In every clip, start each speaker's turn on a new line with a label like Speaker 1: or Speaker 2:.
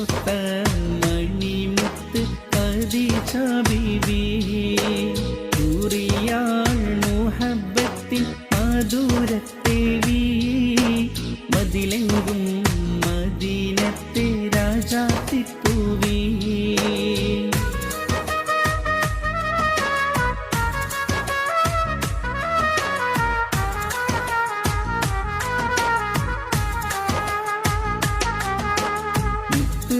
Speaker 1: അശകൊത്ത മണിമുത്ത് കദീജ ബീവി ൂറിയാൾ മുഹബത്തിൽ മധുരത്തേവി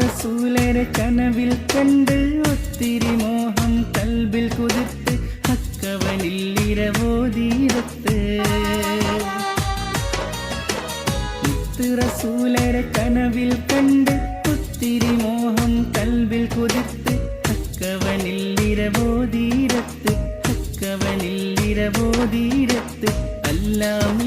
Speaker 1: റസൂലരെ കനവിൽ കണ്ട് ഒത്തിരി മോഹം കൽബിൽ കുതിർത്ത് ഹക്കവനിൽ ഇരവോതീരത്ത് റസൂലരെ കനവിൽ കണ്ട് ഒത്തിരി മോഹം കൽബിൽ കുതിർത്ത് ഹക്കവനിൽ ഇരവോതീരത്ത് ഹക്കവനിൽ ഇരവോതീരത്ത് അല്ലാമീ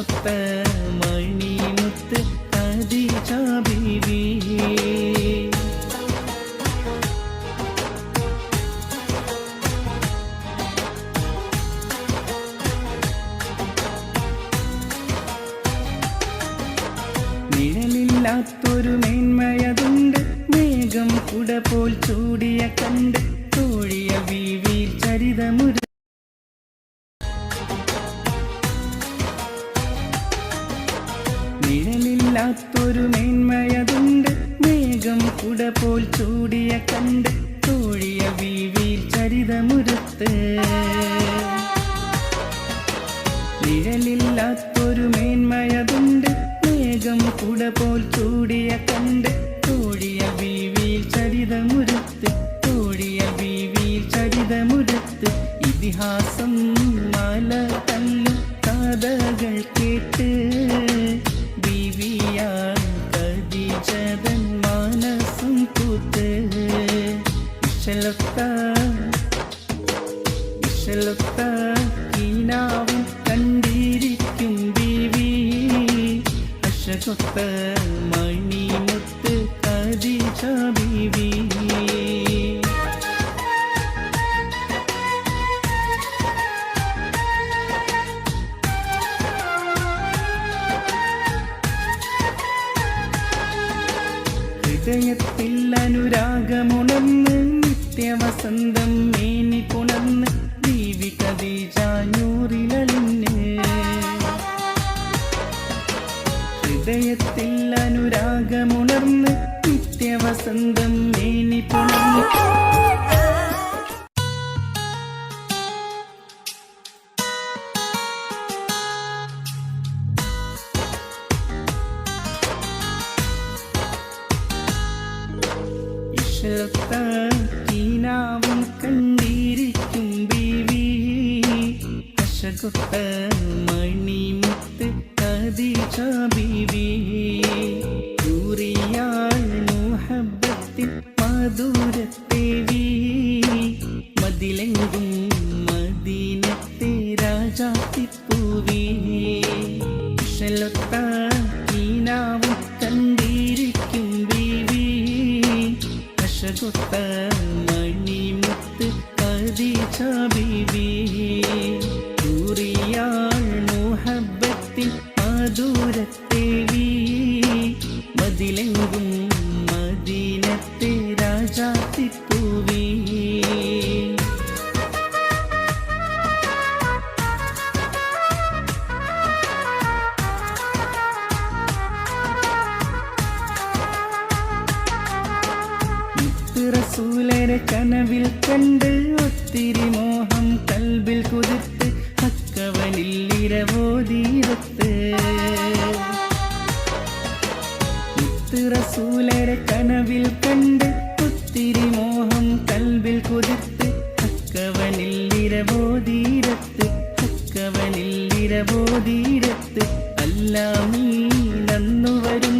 Speaker 1: അശകൊത്ത മണിമുത്ത് കദീജ ബീവി നിഴലില്ലാത്തൊരു മേന്മയതുണ്ട്. മേഘം കുട പോൽ ചൂടിയ കണ്ട് തോഴിയ വീവിൽ ചരിതമുര നിഴലില്ലാത്തൊരു മേന്മയതുണ്ട്. മേഘം കുട പോൽ ചൂടിയ കണ്ട് തോഴിയ വീവിൽ ചരിതമുരുത്ത്. നിഴലില്ലാത്തൊരു മേന്മയതുണ്ട്. മേഘം കുട പോൽ ചൂടിയ കണ്ട് തോഴിയ വീവിൽ ചരിതമുരുത്ത്. തോഴിയ വീവിൽ ചരിതമുരുത്ത്. ഇതിഹാസം മല തല്ലും കഥകൾ കേട്ട് ബീവിയാൽ കതിജതൻ മാനസം കൂത്ത് ഇഷലൊത്ത ഇഷലൊത്ത കീനാവും കണ്ടിരിക്കും ബീവി. അശകൊത്ത മണിമുത്ത് കദീജ ബീവി. ഹൃദയത്തിൽ അനുരാഗമുണർന്ന് നിത്യവസന്തം മേനി പുണർന്ന് ദീവി കദീജാഞ്ഞൂറിലലിന് ഹൃദയത്തിൽ അനുരാഗമുണർന്ന് നിത്യവസന്തം ഇഷലൊത്ത കീനാവും കണ്ടിരിക്കും ബീവി. അശകൊത്ത മണിമുത്ത് കദീജ ബീവി ൂറിയാൾ മുഹബത്തിൽ മധുരത്തേവി മതിലെങ്കും മദീനത്തെ രാജാത്തിപ്പൂവി. ഇഷലൊത്ത കീനാവും കണ്ടിരിക്കും അശകൊത്ത മണിമുത്ത് കദീജ ബീവി കനവിൽ കണ്ട് ഒത്തിരി മോഹം കൽബിൽ കുതിർത്ത് ഹക്കവനിൽ ഇരവോതീരത്ത് കനവിൽ കണ്ട് ഒത്തിരി മോഹം കൽവിൽ കുതിർത്ത് ഹക്കവനിൽ അക്കവനിൽ ഹക്കവനിൽ ഇരവോതീരത്ത് അല്ലാമീ നന്നു വരുന്നു.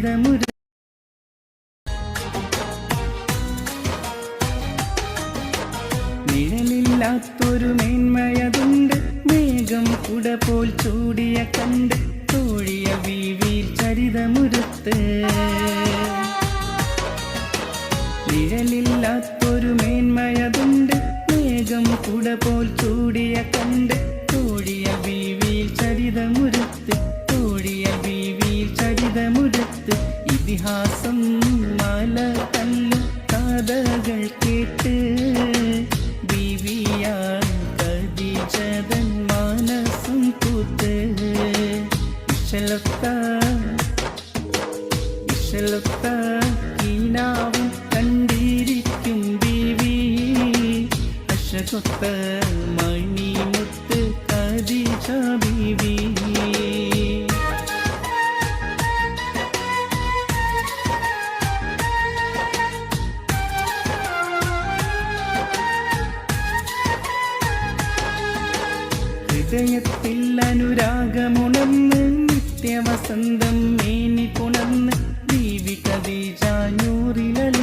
Speaker 1: ചരിതമുര നിഴലില്ലാത്തൊരു മേന്മയതുണ്ട്. മേഘം കുട പോൽ ചൂടിയ കണ്ട് തോഴിയ വീവിൽ ചരിതമുരത്ത്. നിഴലില്ലാത്തൊരു മേന്മയതുണ്ട്. മേഘം കുട പോൽ ചൂടിയ കണ്ട് തോഴിയ ബീവിയിൽ ചരിതമുരത്ത്. ഇതിഹാസം മല കല്ലും കഥകൾ കേട്ട് ബീവിയാൽ കതിജതൻ മനസ്സും കൂത്ത് ഇഷലത്ത ഇഷലത്ത ഈനാവും കണ്ടിരിക്കും ബീവി. അശകൊത്ത മണിമുത്ത് കദിജ നിത്യവസന്തം മേനി പുണർന്ന് ദീവി കദീജാഞ്ഞൂറിലലിന്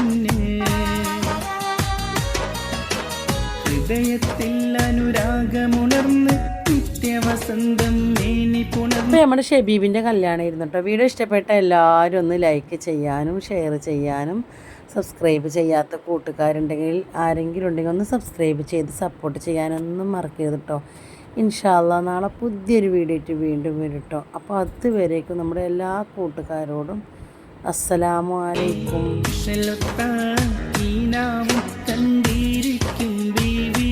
Speaker 1: ഹൃദയത്തിൽ അനുരാഗമുണർന്ന് നിത്യവസന്തം മേനി
Speaker 2: അപ്പോൾ നമ്മുടെ ഷെബീബിന്റെ കല്യാണമായിരുന്നു കേട്ടോ. വീഡിയോ ഇഷ്ടപ്പെട്ട എല്ലാവരും ഒന്ന് ലൈക്ക് ചെയ്യാനും ഷെയർ ചെയ്യാനും സബ്സ്ക്രൈബ് ചെയ്യാത്ത കൂട്ടുകാരുണ്ടെങ്കിൽ ആരെങ്കിലും ഉണ്ടെങ്കിൽ ഒന്ന് സബ്സ്ക്രൈബ് ചെയ്ത് സപ്പോർട്ട് ചെയ്യാനൊന്നും മറക്കരുത് കേട്ടോ. ഇൻഷാല്ല നാളെ പുതിയൊരു വീഡിയോ ആയിട്ട് വീണ്ടും വരും കേട്ടോ അപ്പോൾ അതുവരേക്കും നമ്മുടെ എല്ലാ കൂട്ടുകാരോടും അസ്സലാമു അലൈക്കും.
Speaker 1: കണ്ടിരിക്കും ബീവി.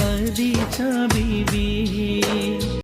Speaker 1: കദിജ ബീവി.